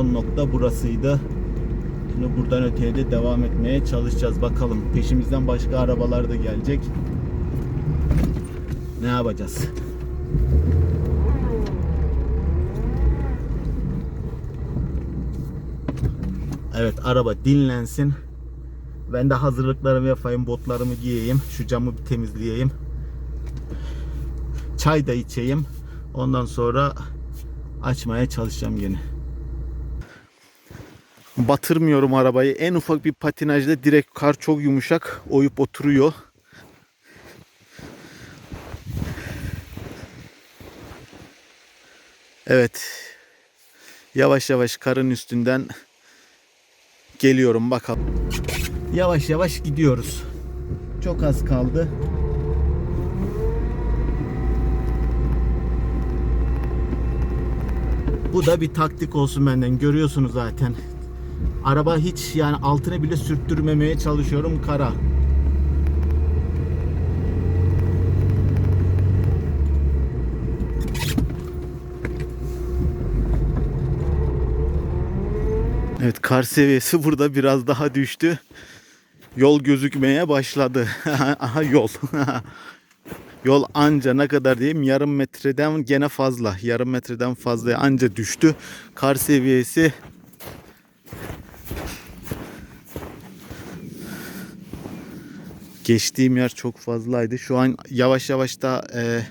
son nokta burasıydı. Şimdi buradan öteye de devam etmeye çalışacağız. Bakalım peşimizden başka arabalar da gelecek. Ne yapacağız? Evet araba dinlensin. Ben de hazırlıklarımı yapayım, botlarımı giyeyim, şu camı bir temizleyeyim. Çay da içeyim. Ondan sonra açmaya çalışacağım yine. Batırmıyorum arabayı. En ufak bir patinajda direkt kar çok yumuşak oyup oturuyor. Evet. Yavaş yavaş karın üstünden geliyorum bakalım. Yavaş yavaş gidiyoruz. Çok az kaldı. Bu da bir taktik olsun benden. Görüyorsunuz zaten. Araba hiç yani altını bile sürttürmemeye çalışıyorum kara. Evet kar seviyesi burada biraz daha düştü. Yol gözükmeye başladı. Aha yol. Yol anca ne kadar diyeyim yarım metreden gene fazla. Yarım metreden fazla anca düştü. Kar seviyesi Geçtiğim yer çok fazlaydı. Şu an yavaş yavaş da e,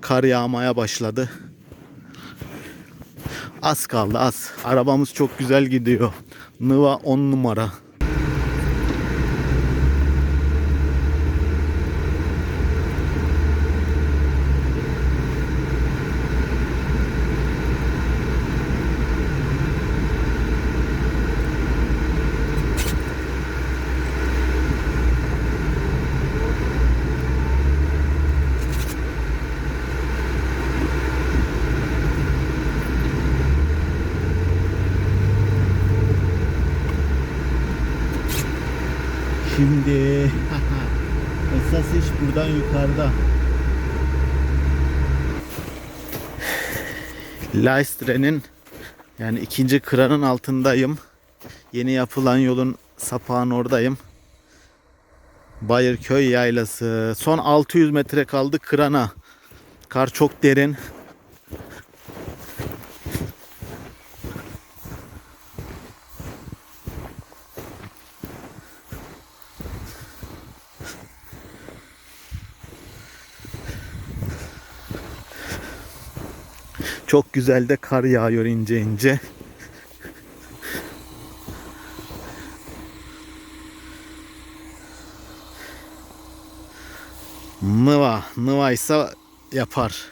kar yağmaya başladı. Az kaldı az. Arabamız çok güzel gidiyor. Nıva 10 numara. Şimdi esas iş buradan yukarıda. Leistre'nin yani ikinci kıranın altındayım. Yeni yapılan yolun sapağın oradayım. Bayırköy yaylası. Son 600 metre kaldı kırana. Kar çok derin. Çok güzel de kar yağıyor ince ince. Nıva, nıva ise yapar.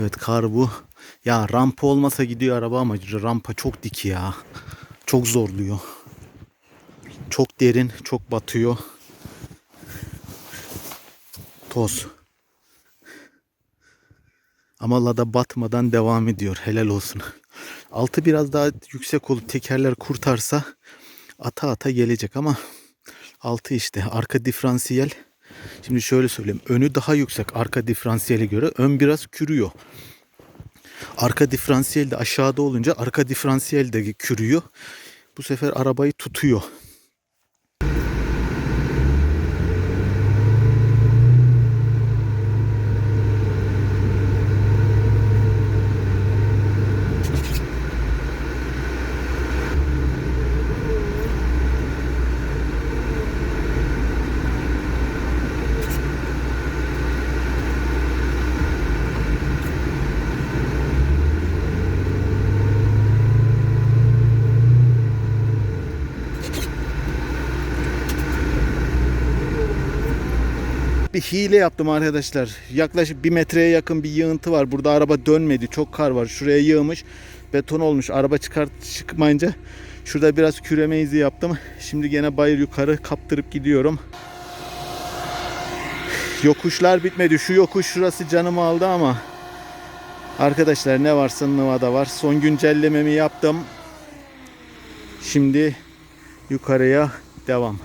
Evet kar bu. Ya rampa olmasa gidiyor araba ama rampa çok dik ya. Çok zorluyor. Çok derin, çok batıyor. Toz. Ama lada batmadan devam ediyor. Helal olsun. Altı biraz daha yüksek olup tekerler kurtarsa ata ata gelecek ama altı işte arka diferansiyel Şimdi şöyle söyleyeyim. Önü daha yüksek arka diferansiyele göre. Ön biraz kürüyor. Arka diferansiyel de aşağıda olunca arka diferansiyel de kürüyor. Bu sefer arabayı tutuyor. Bir hile yaptım arkadaşlar. Yaklaşık bir metreye yakın bir yığıntı var. Burada araba dönmedi. Çok kar var. Şuraya yığmış. Beton olmuş. Araba çıkart çıkmayınca şurada biraz küreme izi yaptım. Şimdi gene bayır yukarı kaptırıp gidiyorum. Yokuşlar bitmedi. Şu yokuş şurası canımı aldı ama arkadaşlar ne varsa Nıva'da var. Son güncellememi yaptım. Şimdi yukarıya devam.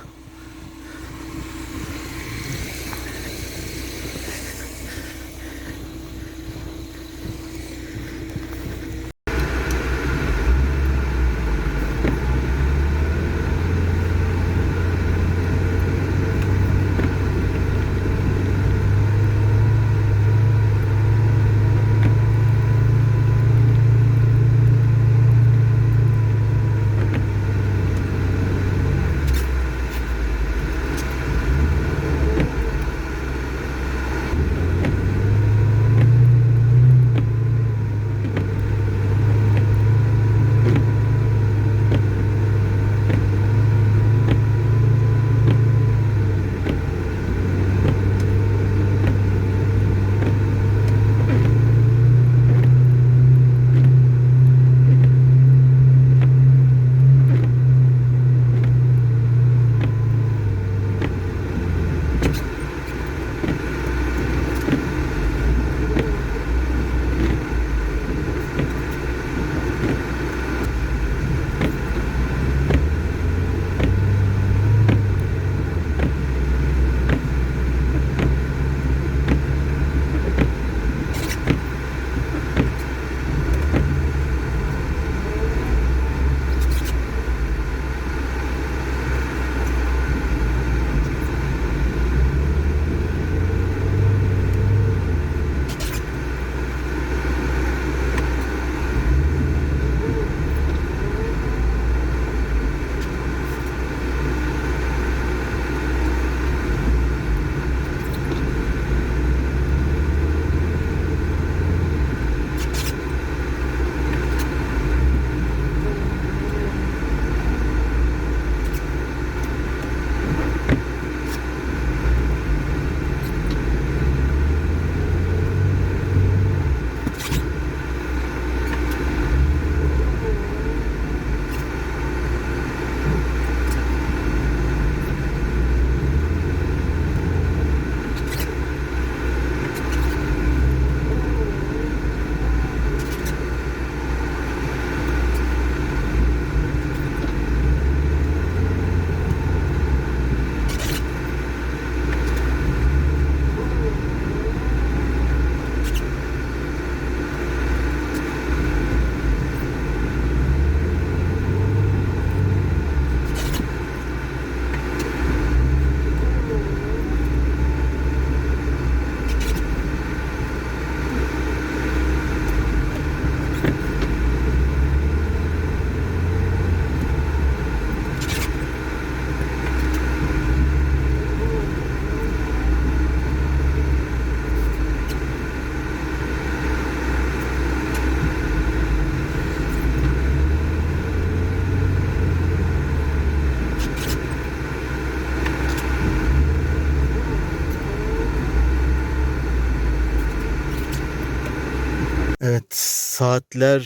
Evet saatler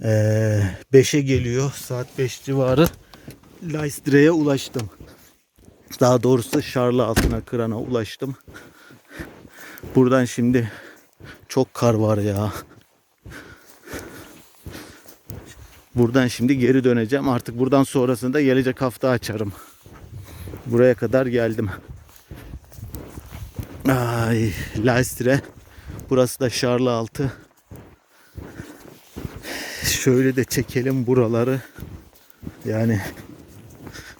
5'e geliyor. Saat 5 civarı. Leistre'ye ulaştım. Daha doğrusu Şarlı altına kırana ulaştım. Buradan şimdi çok kar var ya. Buradan şimdi geri döneceğim. Artık buradan sonrasında gelecek hafta açarım. Buraya kadar geldim. Ay, Leistre. Burası da Şarlıaltı. Şöyle de çekelim buraları. Yani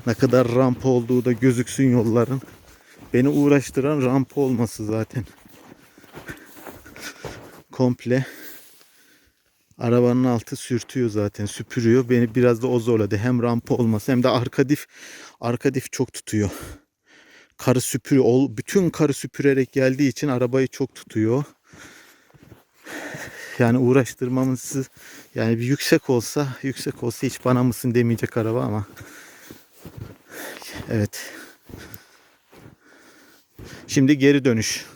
ne kadar rampa olduğu da gözüksün yolların. Beni uğraştıran rampa olması zaten. Komple arabanın altı sürtüyor zaten süpürüyor. Beni biraz da o zorladı. Hem rampa olması hem de arka dif arka dif çok tutuyor. Karı süpürüyor. Bütün karı süpürerek geldiği için arabayı çok tutuyor. Yani uğraştırmamızı yani bir yüksek olsa yüksek olsa hiç bana mısın demeyecek araba ama evet Şimdi geri dönüş.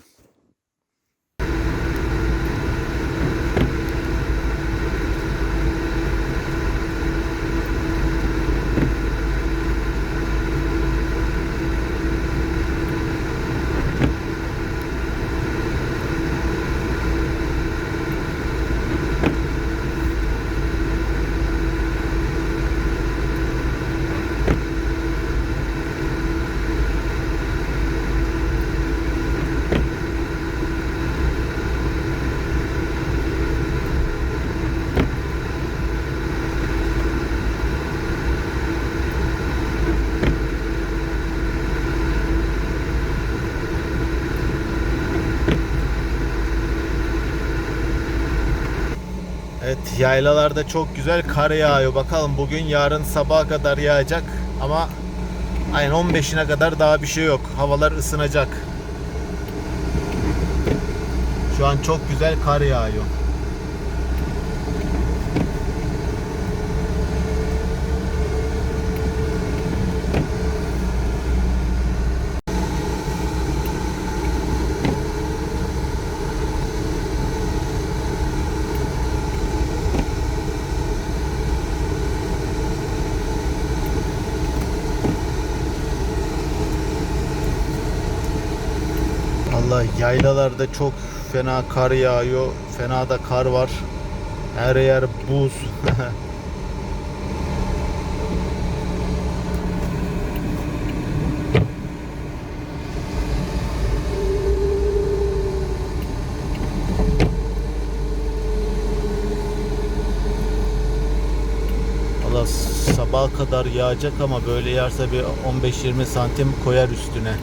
Evet yaylalarda çok güzel kar yağıyor. Bakalım bugün yarın sabaha kadar yağacak ama aynen 15'ine kadar daha bir şey yok. Havalar ısınacak. Şu an çok güzel kar yağıyor. Allah yaylalarda çok fena kar yağıyor. Fena da kar var. Her yer buz. Allah sabaha kadar yağacak ama böyle yağarsa bir 15-20 santim koyar üstüne.